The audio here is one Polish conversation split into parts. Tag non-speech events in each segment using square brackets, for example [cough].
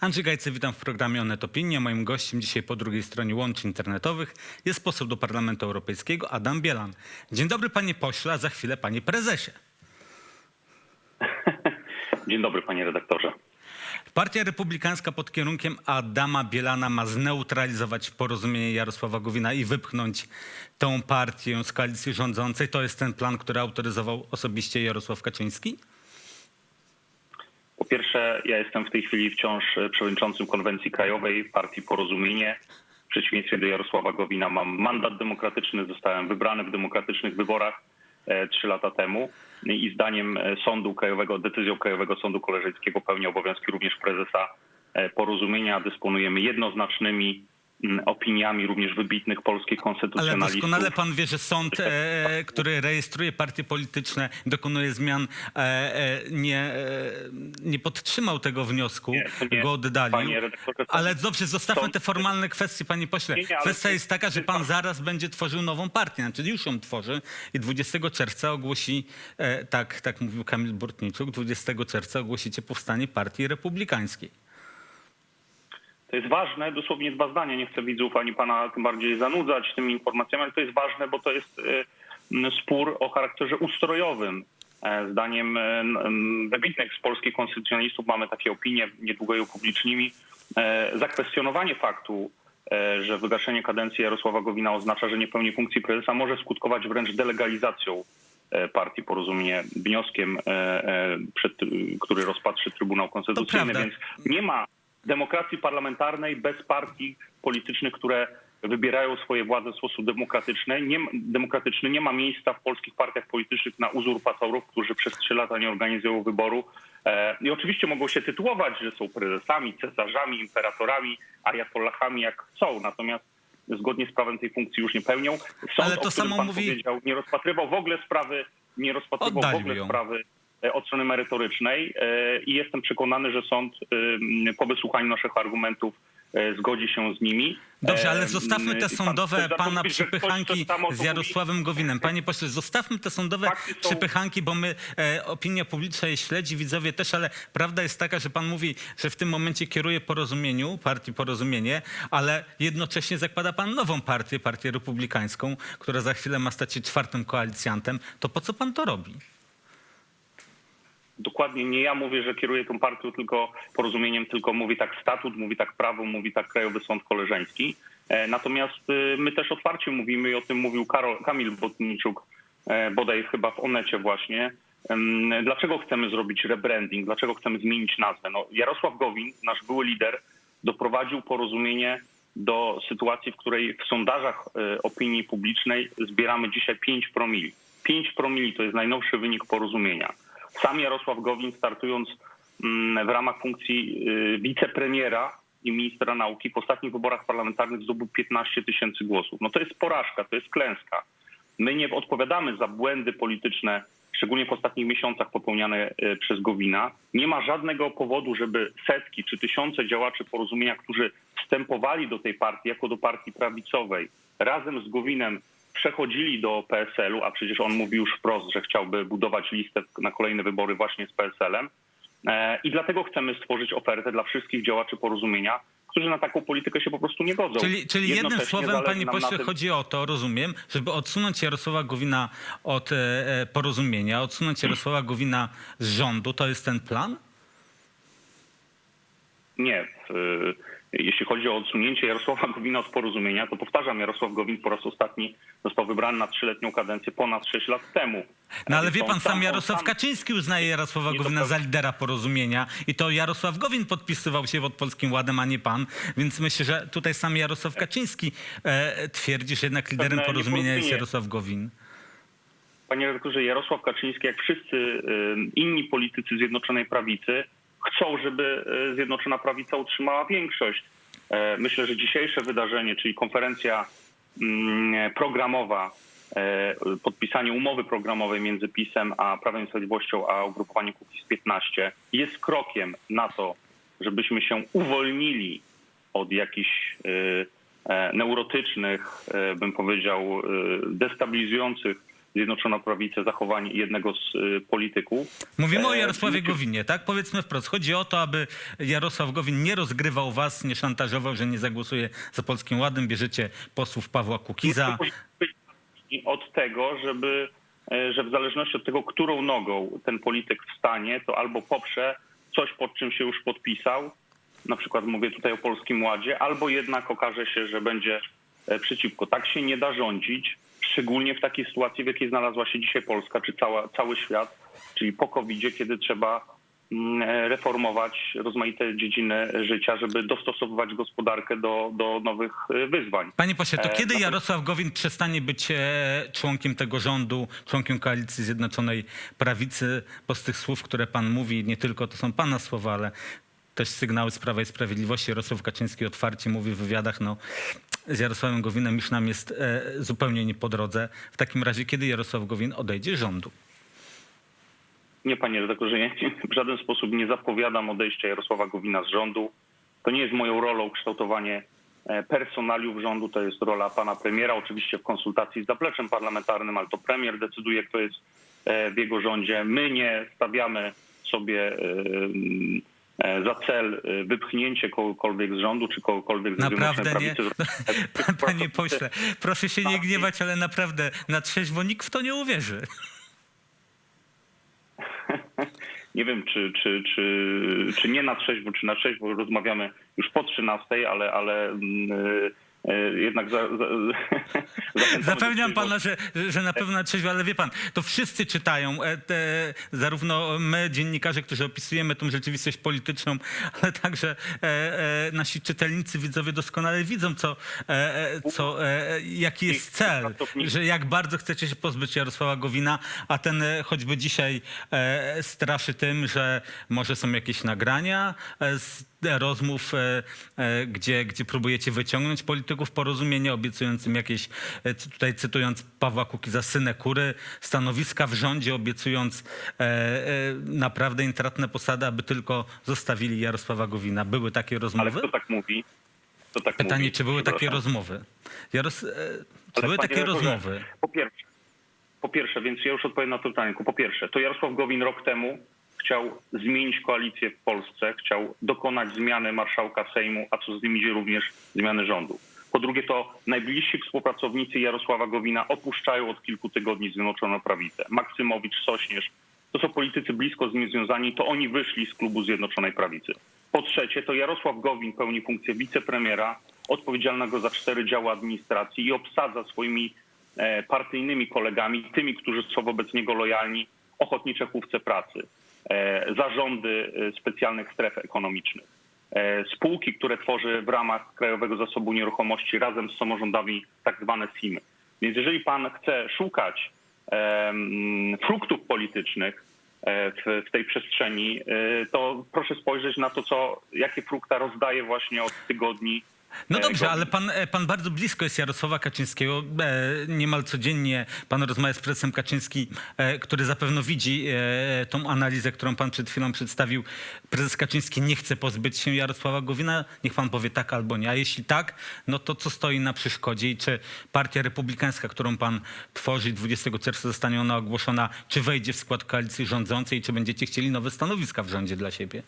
Andrzej Gajcy, witam w programie Onet Opinia. Moim gościem dzisiaj po drugiej stronie łączy internetowych jest poseł do Parlamentu Europejskiego Adam Bielan. Dzień dobry panie pośle, a za chwilę panie prezesie. [laughs] Dzień dobry, panie redaktorze. Partia Republikańska pod kierunkiem Adama Bielana ma zneutralizować porozumienie Jarosława Gowina i wypchnąć tą partię z koalicji rządzącej. To jest ten plan, który autoryzował osobiście Jarosław Kaczyński? Po pierwsze, ja jestem w tej chwili wciąż przewodniczącym konwencji krajowej partii Porozumienie. W przeciwieństwie do Jarosława Gowina mam mandat demokratyczny, zostałem wybrany w demokratycznych wyborach trzy lata temu i zdaniem e, Sądu Krajowego, decyzją Krajowego Sądu Koleżeńskiego pełni obowiązki również prezesa e, Porozumienia. Dysponujemy jednoznacznymi opiniami również wybitnych polskich Ale konstytucjonalistów. doskonale pan wie, że sąd, e, który rejestruje partie polityczne, dokonuje zmian, e, e, nie, e, nie podtrzymał tego wniosku, Nie, nie. go oddalił. Ale dobrze, zostawmy sąd- te formalne kwestie, panie pośle. Nie, nie, ale Kwestia to- jest taka, że pan zaraz będzie tworzył nową partię, znaczy już ją tworzy i 20 czerwca ogłosi, e, tak, tak mówił Kamil Bortniczuk, 20 czerwca ogłosicie powstanie partii republikańskiej. To jest ważne, dosłownie dwa zdania. Nie chcę widzów ani pana tym bardziej zanudzać tymi informacjami, ale to jest ważne, bo to jest e, spór o charakterze ustrojowym. E, Zdaniem e, wybitnych z polskich konstytucjonalistów mamy takie opinie, niedługo je upublicznimy. Zakwestionowanie faktu, że wygaszenie kadencji Jarosława Gowina oznacza, że nie pełni funkcji prezesa, może skutkować wręcz delegalizacją partii Porozumienie wnioskiem, który rozpatrzy Trybunał Konstytucyjny, więc nie ma demokracji parlamentarnej bez partii politycznych, które wybierają swoje władze w sposób demokratyczny. Nie, demokratyczny. nie ma miejsca w polskich partiach politycznych na uzurpatorów, którzy przez trzy lata nie organizują wyboru. E, I oczywiście mogą się tytułować, że są prezesami, cesarzami, imperatorami, ajatollahami, jak chcą. Natomiast zgodnie z prawem tej funkcji już nie pełnią. Sąd, Ale to o którym samo pan mówi- powiedział, nie rozpatrywał w ogóle sprawy, nie rozpatrywał w ogóle ją. sprawy od strony merytorycznej e, i jestem przekonany, że sąd e, po wysłuchaniu naszych argumentów e, zgodzi się z nimi. Dobrze, ale E, zostawmy te pan sądowe zaczął pana przypychanki z. Jarosławem Gowinem. Panie pośle, zostawmy te sądowe są- przypychanki, bo my, e, opinia publiczna je śledzi, widzowie też, ale prawda jest taka, że pan mówi, że w tym momencie kieruje porozumieniu, partii Porozumienie, ale jednocześnie zakłada pan nową partię, partię republikańską, która za chwilę ma stać się czwartym koalicjantem. To po co pan to robi? Dokładnie nie ja mówię, że kieruję tą partią tylko porozumieniem, tylko mówi tak statut, mówi tak prawo, mówi tak Krajowy Sąd Koleżeński. E, Natomiast e, my też otwarcie mówimy i o tym mówił Karol, Kamil Botniczuk, e, bodaj chyba w Onecie właśnie. Dlaczego chcemy zrobić rebranding? Dlaczego chcemy zmienić nazwę? No, Jarosław Gowin, nasz były lider, doprowadził porozumienie do sytuacji, w której w sondażach opinii publicznej zbieramy dzisiaj 5 promili. 5 promili to jest najnowszy wynik porozumienia. Sam Jarosław Gowin startując mm, w ramach funkcji y, wicepremiera i ministra nauki w ostatnich wyborach parlamentarnych zdobył 15 tysięcy głosów. No to jest porażka, to jest klęska. My nie odpowiadamy za błędy polityczne, szczególnie w ostatnich miesiącach popełniane y, przez Gowina. Nie ma żadnego powodu, żeby setki czy tysiące działaczy porozumienia, którzy wstępowali do tej partii jako do partii prawicowej, razem z Gowinem przechodzili do PSL-u, a przecież on mówił już wprost, że chciałby budować listę na kolejne wybory właśnie z PSL-em. E, I dlatego chcemy stworzyć ofertę dla wszystkich działaczy porozumienia, którzy na taką politykę się po prostu nie godzą. Czyli, czyli jednym słowem, panie pośle, tym- chodzi o to, rozumiem, żeby odsunąć Jarosława Gowina od e, e, porozumienia, odsunąć Jarosława Gowina z rządu, to jest ten plan? Nie. W, jeśli chodzi o odsunięcie Jarosława Gowina od porozumienia, to powtarzam, Jarosław Gowin po raz ostatni został wybrany na trzyletnią kadencję ponad 6 lat temu. No ale wie pan, sam Jarosław Kaczyński uznaje Jarosława Gowina za lidera porozumienia i to Jarosław Gowin podpisywał się pod Polskim Ładem, a nie pan, więc myślę, że tutaj sam Jarosław Kaczyński e, twierdzi, że jednak liderem porozumienia jest. Jarosław Gowin. Panie redaktorze, Jarosław Kaczyński, jak wszyscy y, inni politycy Zjednoczonej Prawicy, chcą, żeby y, Zjednoczona Prawica utrzymała większość. E, Myślę, że dzisiejsze wydarzenie, czyli konferencja mm, programowa, e, podpisanie umowy programowej między PiSem a Prawem i Sprawiedliwością, a ugrupowaniem Kukiz 15 jest krokiem na to, żebyśmy się uwolnili od jakichś e, neurotycznych, e, bym powiedział, destabilizujących Zjednoczona Prawica zachowań jednego z y, polityków. Mówimy o E, Jarosławie Gowinie, tak? Powiedzmy wprost. Chodzi o to, aby Jarosław Gowin nie rozgrywał was, nie szantażował, że nie zagłosuje za Polskim Ładem. Bierzecie posłów Pawła Kukiza. Od tego, żeby, e, że w zależności od tego, którą nogą ten polityk wstanie, to albo poprze coś, pod czym się już podpisał, na przykład mówię tutaj o Polskim Ładzie, albo jednak okaże się, że będzie e, przeciwko. Tak się nie da rządzić, szczególnie w takiej sytuacji, w jakiej znalazła się dzisiaj Polska, czy cała, cały świat, czyli po covid kiedy trzeba mm, reformować rozmaite dziedziny życia, żeby dostosowywać gospodarkę do, do nowych e, wyzwań. Panie pośle, to E, kiedy Jarosław Gowin przestanie być e, członkiem tego rządu, członkiem koalicji Zjednoczonej Prawicy? Bo z tych słów, które pan mówi, nie tylko to są pana słowa, ale też sygnały z Prawa i Sprawiedliwości. Jarosław Kaczyński otwarcie mówi w wywiadach, no z Jarosławem Gowinem już nam jest e, zupełnie nie po drodze. W takim razie, kiedy Jarosław Gowin odejdzie z rządu? Nie, panie redaktorze, ja w żaden sposób nie zapowiadam odejścia Jarosława Gowina z rządu. To nie jest moją rolą kształtowanie e, personaliów rządu, to jest rola pana premiera, oczywiście w konsultacji z zapleczem parlamentarnym, ale to premier decyduje, kto jest e, w jego rządzie. My nie stawiamy sobie za cel e, wypchnięcie kogokolwiek z rządu, czy kogokolwiek z Naprawdę nie? Prawicy. [laughs] Panie pośle, proszę się nie gniewać, ale naprawdę na trzeźwo nikt w to nie uwierzy. [laughs] Nie wiem, czy, czy, czy, czy nie na trzeźwo, czy na trzeźwo rozmawiamy już po 13, ale, ale mm, e, e, jednak za, za, [laughs] Zapewniam pana, że, że na pewno trzeźwo, ale wie pan, to wszyscy czytają, e, te, zarówno my, dziennikarze, którzy opisujemy tą rzeczywistość polityczną, ale także e, e, nasi czytelnicy, widzowie doskonale widzą, co, e, e, co, e, jaki jest cel, że jak bardzo chcecie się pozbyć Jarosława Gowina, a ten e, choćby dzisiaj e, straszy tym, że może są jakieś nagrania e, z rozmów, e, e, gdzie, gdzie próbujecie wyciągnąć polityków porozumienia, obiecującym jakieś, e, tutaj cytując Pawła Kukiza, synekury, stanowiska w rządzie, obiecując naprawdę intratne posady, aby tylko zostawili Jarosława Gowina. Były takie Ale rozmowy? kto tak mówi? Kto tak Pytanie, mówi? czy były takie rozmowy? Jaros... Czy Ale były takie rozmowy? Po pierwsze, po pierwsze, więc ja już odpowiem na to pytanie. Po pierwsze, to Jarosław Gowin rok temu chciał zmienić koalicję w Polsce, chciał dokonać zmiany marszałka Sejmu, a co z nim idzie również zmiany rządu. Po drugie, to najbliżsi współpracownicy Jarosława Gowina opuszczają od kilku tygodni Zjednoczoną Prawicę. Maksymowicz, Sośnierz, to są politycy blisko z nim związani, to oni wyszli z klubu Zjednoczonej Prawicy. Po trzecie, to Jarosław Gowin pełni funkcję wicepremiera odpowiedzialnego za cztery działy administracji i obsadza swoimi e, partyjnymi kolegami, tymi, którzy są wobec niego lojalni, ochotnicze chówce pracy, zarządy e, specjalnych stref ekonomicznych, e, spółki, które tworzy w ramach Krajowego Zasobu Nieruchomości razem z samorządami, tak zwane SIM-y. Więc jeżeli pan chce szukać fruktów politycznych e, w, tej przestrzeni, e, to proszę spojrzeć na to, co, jakie frukta rozdaje właśnie od tygodni No e, dobrze, ale pan, e, pan bardzo blisko jest Jarosława Kaczyńskiego. E, Niemal codziennie pan rozmawia z prezesem Kaczyński, e, który zapewne widzi e, tą analizę, którą pan przed chwilą przedstawił. Prezes Kaczyński nie chce pozbyć się Jarosława Gowina. Niech pan powie tak albo nie. A jeśli tak, no to co stoi na przeszkodzie i czy partia republikańska, którą pan tworzy 20 czerwca zostanie ona ogłoszona, czy wejdzie w skład koalicji rządzącej i czy będziecie chcieli nowe stanowiska w rządzie dla siebie?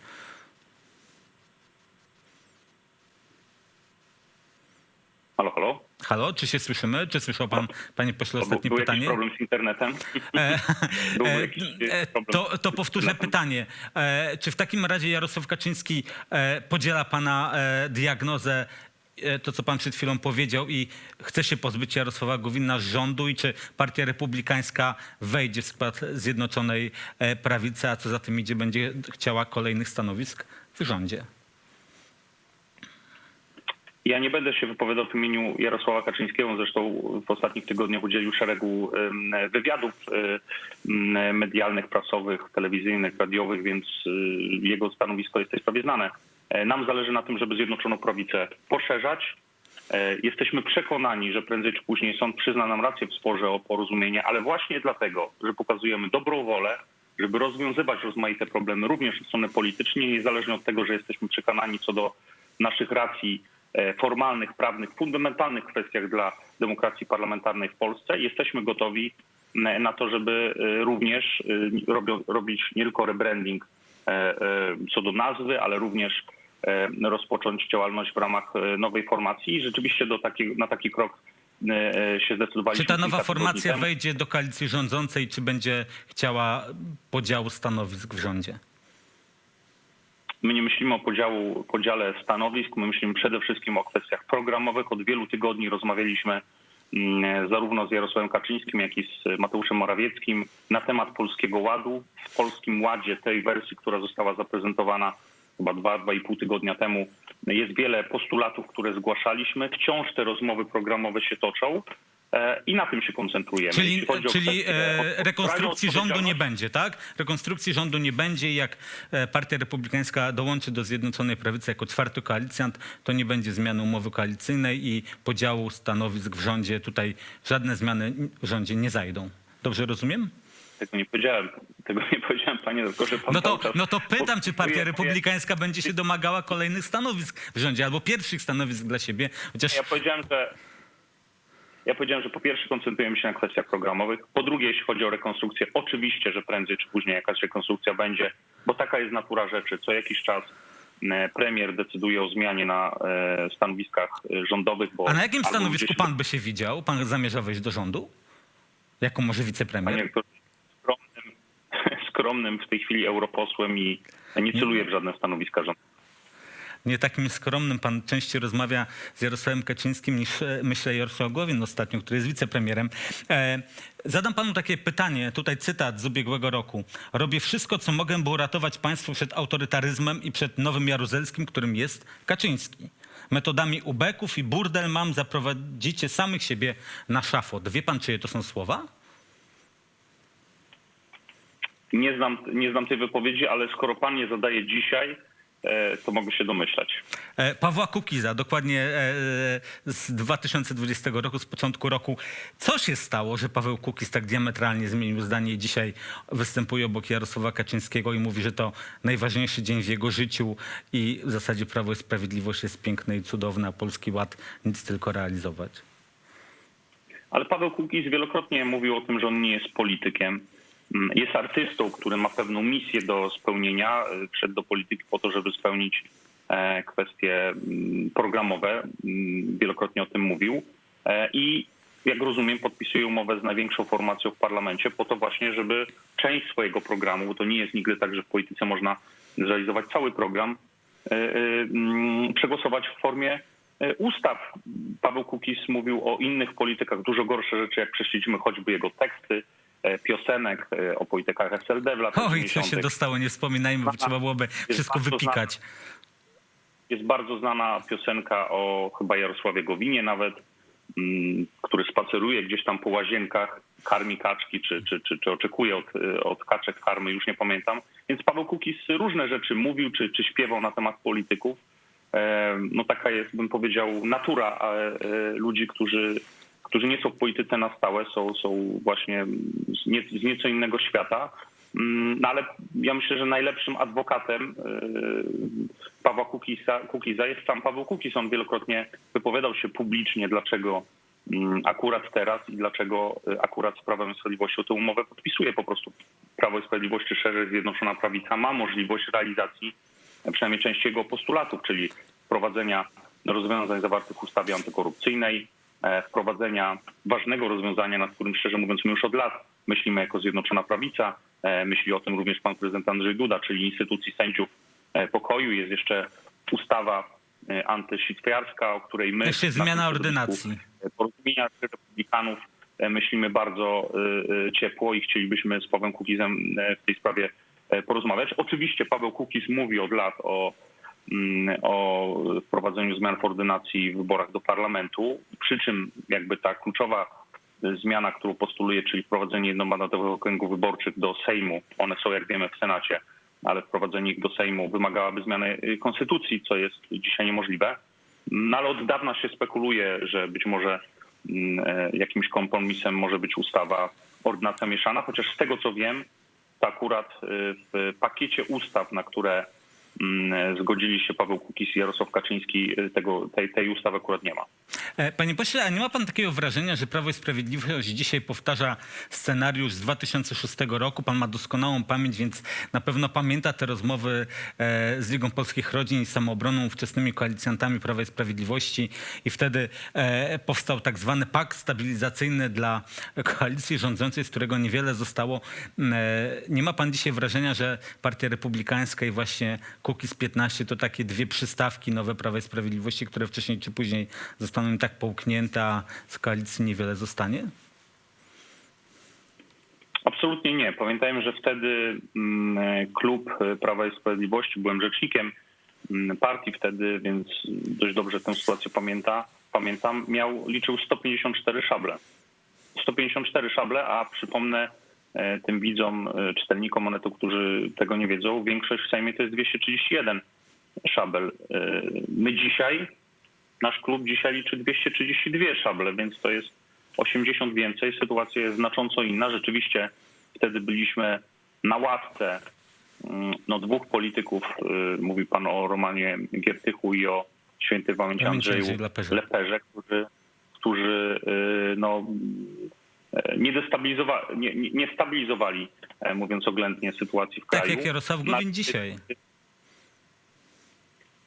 Halo, halo? Halo, czy się słyszymy? Czy słyszał pan, panie pośle, był, ostatnie był pytanie? problem z internetem? [laughs] E, [laughs] Był e, jakiś, e, problem to, to powtórzę pytanie. Czy w takim razie Jarosław Kaczyński podziela pana diagnozę, to co pan przed chwilą powiedział i chce się pozbyć Jarosława Gowina z rządu i czy partia republikańska wejdzie w skład Zjednoczonej Prawicy, a co za tym idzie, będzie chciała kolejnych stanowisk w rządzie? Ja nie będę się wypowiadał w imieniu Jarosława Kaczyńskiego, zresztą w ostatnich tygodniach udzielił szeregu wywiadów medialnych, prasowych, telewizyjnych, radiowych, więc y, jego stanowisko jest w tej sprawie znane. E, Nam zależy na tym, żeby Zjednoczoną Prawicę poszerzać. E, Jesteśmy przekonani, że prędzej czy później sąd przyzna nam rację w sporze o porozumienie, ale właśnie dlatego, że pokazujemy dobrą wolę, żeby rozwiązywać rozmaite problemy również od strony politycznej, niezależnie od tego, że jesteśmy przekonani co do naszych racji formalnych, prawnych, fundamentalnych kwestiach dla demokracji parlamentarnej w Polsce, jesteśmy gotowi m, na to, żeby y, również robić nie tylko rebranding e, e, co do nazwy, ale również e, rozpocząć działalność w ramach e, nowej formacji. I rzeczywiście do takiego, na taki krok e, e, się zdecydowaliśmy. Czy ta nowa formacja wejdzie do koalicji rządzącej, czy będzie chciała podziału stanowisk w rządzie? My nie myślimy o podziału, podziale stanowisk, my myślimy przede wszystkim o kwestiach programowych. Od wielu tygodni rozmawialiśmy mm, zarówno z Jarosławem Kaczyńskim, jak i z Mateuszem Morawieckim na temat Polskiego Ładu. W Polskim Ładzie, tej wersji, która została zaprezentowana chyba dwa, dwa i pół tygodnia temu, jest wiele postulatów, które zgłaszaliśmy. Wciąż te rozmowy programowe się toczą e, i na tym się koncentrujemy. Czyli, Jeśli chodzi o czyli kwestię e, rekonstrukcji rządu nie odpowiedzialności- będzie, tak? Rekonstrukcji rządu nie będzie i jak e, Partia Republikańska dołączy do Zjednoczonej Prawicy jako czwarty koalicjant, to nie będzie zmiany umowy koalicyjnej i podziału stanowisk w rządzie. Tutaj żadne zmiany w rządzie nie zajdą. Dobrze rozumiem? Tego nie powiedziałem. Tego nie powiedziałem, panie doktorze. Pan No to, cały czas no to pytam, czy Partia Republikańska będzie się domagała kolejnych stanowisk w rządzie albo pierwszych stanowisk dla siebie, chociaż Ja powiedziałem, że ja powiedziałem, że po pierwsze koncentrujemy się na kwestiach programowych. Po drugie, jeśli chodzi o rekonstrukcję, oczywiście, że prędzej czy później jakaś rekonstrukcja będzie, bo taka jest natura rzeczy. Co jakiś czas e, premier decyduje o zmianie na e, stanowiskach e, rządowych. Bo A na jakim stanowisku pan by się widział? Pan zamierza wejść do rządu? Jako może wicepremier? Panie skromnym, [laughs] skromnym w tej chwili europosłem i nie celuję w żadne stanowiska rządowe. Nie takim skromnym. Pan częściej rozmawia z Jarosławem Kaczyńskim niż e, myślę Jarosław Gowin ostatnio, który jest wicepremierem. E, zadam panu takie pytanie, tutaj cytat z ubiegłego roku. Robię wszystko, co mogę, by uratować państwo przed autorytaryzmem i przed nowym Jaruzelskim, którym jest Kaczyński. Metodami ubeków i burdel mam zaprowadzicie samych siebie na szafot. Wie pan, czyje to są słowa? Nie znam, nie znam tej wypowiedzi, ale skoro pan je zadaje dzisiaj, to mogę się domyślać. E, Pawła Kukiza, dokładnie e, z 2020 roku, z początku roku. Co się stało, że Paweł Kukiz tak diametralnie zmienił zdanie i dzisiaj występuje obok Jarosława Kaczyńskiego i mówi, że to najważniejszy dzień w jego życiu i w zasadzie Prawo i Sprawiedliwość jest piękne i cudowne, a Polski Ład nic tylko realizować. Ale Paweł Kukiz wielokrotnie mówił o tym, że on nie jest politykiem. Mm, Jest artystą, który ma pewną misję do spełnienia. y, Wszedł do polityki po to, żeby spełnić e, kwestie mm, programowe. Mm, Wielokrotnie o tym mówił. E, I jak rozumiem, podpisuje umowę z największą formacją w parlamencie po to właśnie, żeby część swojego programu, bo to nie jest nigdy tak, że w polityce można zrealizować cały program, e, przegłosować w formie ustaw. Paweł Kukiz mówił o innych politykach, dużo gorsze rzeczy, jak prześledzimy choćby jego teksty, piosenek e, o politykach SLD w latach Oj, co 90. się dostało, nie wspominajmy, bo trzeba byłoby wszystko wypikać. Jest bardzo znana piosenka o chyba Jarosławie Gowinie nawet, mm, który spaceruje gdzieś tam po łazienkach, karmi kaczki, czy, czy, czy, czy oczekuje od, y, od kaczek karmy, już nie pamiętam. Więc Paweł Kukiz różne rzeczy mówił, czy, czy śpiewał na temat polityków. E, No taka jest, bym powiedział, natura e, e, ludzi, którzy, którzy nie są w polityce na stałe, są, są właśnie z, nie, z nieco innego świata. Mm, No ale ja myślę, że najlepszym adwokatem e, Pawła Kukiza, Kukiza jest sam Paweł Kukiz. On wielokrotnie wypowiadał się publicznie, dlaczego mm, akurat teraz i dlaczego e, akurat z Prawem i Sprawiedliwością tę umowę podpisuje. Po prostu Prawo i Sprawiedliwość, czy szerzej Zjednoczona Prawica ma możliwość realizacji przynajmniej części jego postulatów, czyli wprowadzenia rozwiązań zawartych w ustawie antykorupcyjnej, wprowadzenia ważnego rozwiązania, nad którym szczerze mówiąc my już od lat myślimy jako Zjednoczona Prawica. E, Myśli o tym również pan prezydent Andrzej Duda, czyli instytucji sędziów e, pokoju. Jest jeszcze ustawa e, antysitwiarska, o której my... Jeszcze zmiana ordynacji. porozumienia republikanów e, myślimy bardzo e, e, ciepło i chcielibyśmy z Pawłem Kukizem e, w tej sprawie e, porozmawiać. Oczywiście Paweł Kukiz mówi od lat o, o wprowadzeniu zmian w ordynacji w wyborach do parlamentu, przy czym jakby ta kluczowa e, zmiana, którą postuluje, czyli wprowadzenie jednomandatowych okręgów wyborczych do Sejmu, one są jak wiemy w Senacie, ale wprowadzenie ich do Sejmu wymagałaby zmiany e, konstytucji, co jest dzisiaj niemożliwe. No ale od dawna się spekuluje, że być może mm, e, jakimś kompromisem może być ustawa ordynacja mieszana, chociaż z tego co wiem, to akurat e, w pakiecie ustaw, na które mm, zgodzili się Paweł Kukiz i Jarosław Kaczyński, y, tego, tej, tej ustawy akurat nie ma. E, Panie pośle, a nie ma pan takiego wrażenia, że Prawo i Sprawiedliwość dzisiaj powtarza scenariusz z 2006 roku? Pan ma doskonałą pamięć, więc na pewno pamięta te rozmowy e, z Ligą Polskich Rodzin i Samoobroną, ówczesnymi koalicjantami Prawa i Sprawiedliwości i wtedy e, powstał tak zwany pakt stabilizacyjny dla koalicji rządzącej, z którego niewiele zostało. E, Nie ma pan dzisiaj wrażenia, że Partia Republikańska i właśnie Kukiz 15 to takie dwie przystawki nowe Prawa i Sprawiedliwości, które wcześniej czy później zostaną tak połknięte, a z koalicji niewiele zostanie? Absolutnie nie. Pamiętajmy, że wtedy mm, klub Prawa i Sprawiedliwości, byłem rzecznikiem mm, partii wtedy, więc dość dobrze tę sytuację pamięta, pamiętam, miał, liczył 154 szable. 154 szable, a przypomnę e, tym widzom, e, czytelnikom monetu, którzy tego nie wiedzą, większość w Sejmie to jest 231 szabel. E, My dzisiaj, nasz klub dzisiaj liczy 232 szable, więc to jest 80 więcej. Sytuacja jest znacząco inna. Rzeczywiście wtedy byliśmy na ławce mm, no, dwóch polityków. Mówi pan o Romanie Giertychu i o świętej pamięci Andrzeju Leperze. Którzy, którzy no, e, nie, destabilizowali, nie, nie- stabilizowali, e, mówiąc oględnie, sytuacji w Tak kraju. jak Jarosław Gowin Na- dzisiaj.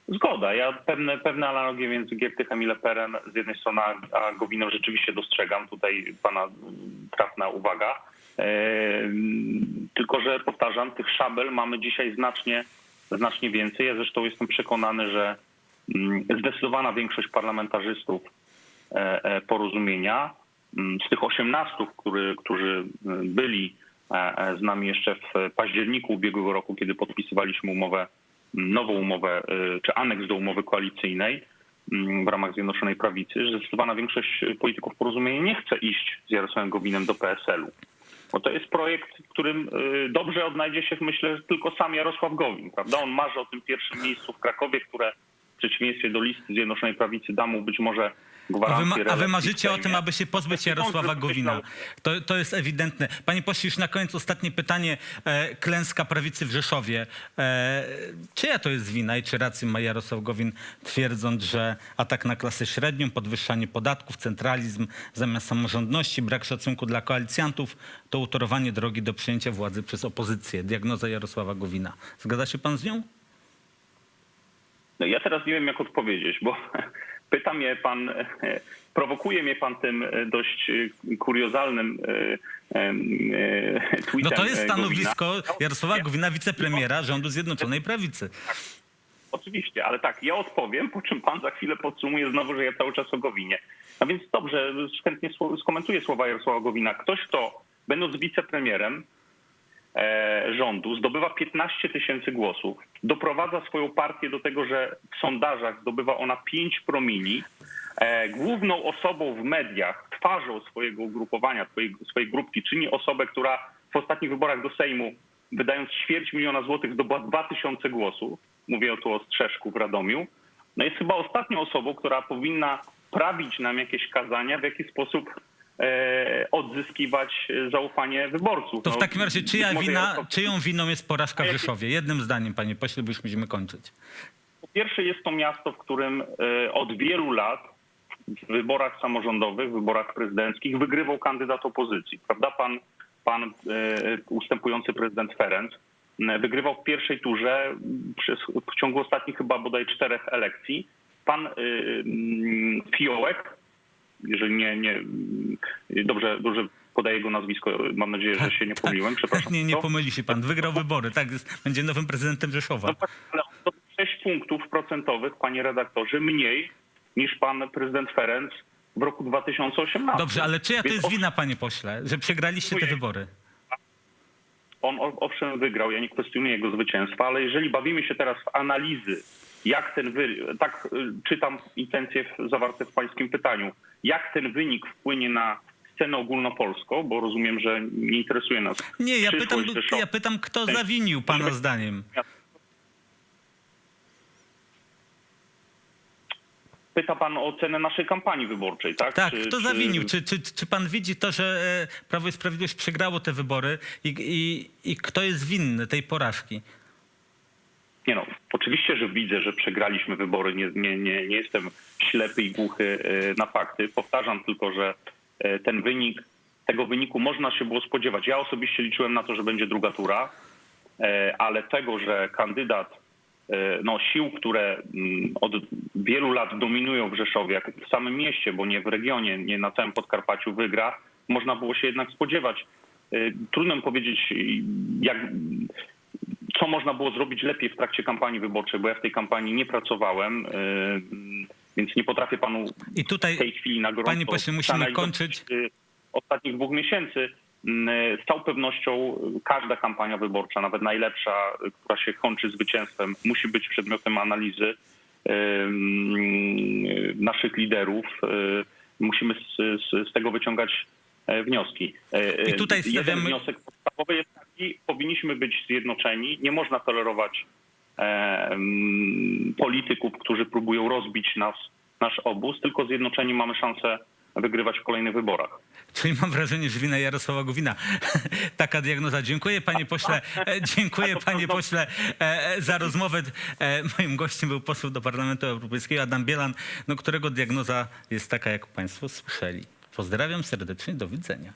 Zgoda. Ja pewne, pewne analogie między Giertychem i Leperem z jednej strony, a Gowinem rzeczywiście dostrzegam. Tutaj pana trafna uwaga. Ehm, Tylko, że powtarzam, tych szabel mamy dzisiaj znacznie, znacznie więcej. Ja zresztą jestem przekonany, że mm, zdecydowana większość parlamentarzystów e, e, porozumienia z tych 18, który, którzy mm, byli e, e, z nami jeszcze w październiku ubiegłego roku, kiedy podpisywaliśmy umowę nową umowę, y, czy aneks do umowy koalicyjnej mm, w ramach Zjednoczonej Prawicy, że zdecydowana większość polityków porozumienia nie chce iść z Jarosławem Gowinem do PSL-u. Bo to jest projekt, w którym y, dobrze odnajdzie się, myślę, tylko sam Jarosław Gowin, prawda? On marzy o tym pierwszym miejscu w Krakowie, które w przeciwieństwie do listy Zjednoczonej Prawicy da mu być może A wy, ma, a wy marzycie o tym, aby się pozbyć Jarosława Gowina. To, to jest ewidentne. Panie pośle, już na koniec ostatnie pytanie. E, klęska prawicy w Rzeszowie. E, czyja to jest wina i czy rację ma Jarosław Gowin, twierdząc, że atak na klasę średnią, podwyższanie podatków, centralizm zamiast samorządności, brak szacunku dla koalicjantów, to utorowanie drogi do przyjęcia władzy przez opozycję. Diagnoza Jarosława Gowina. Zgadza się pan z nią? No ja teraz nie wiem, jak odpowiedzieć, bo pyta mnie pan, e, prowokuje mnie pan tym e, dość e, kuriozalnym tweetem. No to jest Gowina. stanowisko No, Jarosława Gowina, wicepremiera rządu Zjednoczonej Prawicy. Oczywiście, ale tak, ja odpowiem, po czym pan za chwilę podsumuje znowu, że ja cały czas o Gowinie. A więc dobrze, chętnie skomentuję słowa Jarosława Gowina. Ktoś, kto będąc wicepremierem rządu zdobywa 15 tysięcy głosów, doprowadza swoją partię do tego, że w sondażach zdobywa ona 5 promili, e, główną osobą w mediach, twarzą swojego ugrupowania, swojej grupki, czyni osobę, która w ostatnich wyborach do Sejmu, wydając ćwierć miliona złotych, zdobyła 2000 głosów. Mówię tu o Strzeszku w Radomiu. No jest chyba ostatnią osobą, która powinna prawić nam jakieś kazania, w jaki sposób e, odzyskiwać e, zaufanie wyborców. To w No, takim razie czyja może wina, czyją winą jest porażka w jakie- Rzeszowie? Jednym zdaniem, panie pośle, bo już musimy kończyć. Po pierwsze jest to miasto, w którym e, od wielu lat w wyborach samorządowych, w wyborach prezydenckich wygrywał kandydat opozycji. Prawda? Pan, pan e, ustępujący prezydent Ferenc m, wygrywał w pierwszej turze przez, w ciągu ostatnich chyba bodaj czterech elekcji. Pan e, Fiołek, jeżeli nie, nie dobrze, dobrze podaję jego nazwisko, mam nadzieję, że [laughs] się nie pomyliłem, przepraszam. Nie, nie pomyli się pan. Wygrał wybory. Tak, jest, będzie nowym prezydentem Rzeszowa. No tak, ale zdobył 6 punktów procentowych, panie redaktorze, mniej niż pan prezydent Ferenc w roku 2018. Dobrze, ale czyja to jest wina, panie pośle, że przegraliście te wybory? On owszem wygrał, ja nie kwestionuję jego zwycięstwa, ale jeżeli bawimy się teraz w analizy, jak ten wy... tak y, czytam intencje zawarte w pańskim pytaniu, jak ten wynik wpłynie na scenę ogólnopolską, bo rozumiem, że nie interesuje nas Nie, ja pytam, ja pytam kto zawinił pana zdaniem. Pyta pan o cenę naszej kampanii wyborczej, tak? Tak, Czy- kto czy- zawinił? Czy, czy, czy pan widzi to, że e, Prawo i Sprawiedliwość przegrało te wybory i, i, i kto jest winny tej porażki? Nie no, oczywiście, że widzę, że przegraliśmy wybory. Nie, nie, nie, nie jestem ślepy i głuchy e, na fakty. Powtarzam tylko, że e, ten wynik, tego wyniku można się było spodziewać. Ja osobiście liczyłem na to, że będzie druga tura, e, ale tego, że kandydat no, sił, które mm, od wielu lat dominują w Rzeszowie, jak w samym mieście, bo nie w regionie, nie na całym Podkarpaciu wygra, można było się jednak spodziewać. Trudno powiedzieć, jak, co można było zrobić lepiej w trakcie kampanii wyborczej, bo ja w tej kampanii nie pracowałem, yy, więc nie potrafię panu I tutaj, w tej chwili na gorąco panie pośle, musimy kończyć. yy, ostatnich dwóch miesięcy. Yy, Z całą pewnością każda kampania wyborcza, nawet najlepsza, która się kończy zwycięstwem, musi być przedmiotem analizy naszych liderów. Musimy z, z, z tego wyciągać wnioski. E, I tutaj Jeden stawiamy- wniosek podstawowy jest taki, powinniśmy być zjednoczeni. Nie można tolerować e, mm, polityków, którzy próbują rozbić nas, nasz obóz, tylko zjednoczeni mamy szansę wygrywać w kolejnych wyborach. Czyli mam wrażenie, że wina Jarosława Gowina. [laughs] Taka diagnoza. Dziękuję panie pośle. E, Dziękuję [laughs] panie pośle e, e, za rozmowę. E, Moim gościem był poseł do Parlamentu Europejskiego Adam Bielan, no, którego diagnoza jest taka, jak państwo słyszeli. Pozdrawiam serdecznie, do widzenia.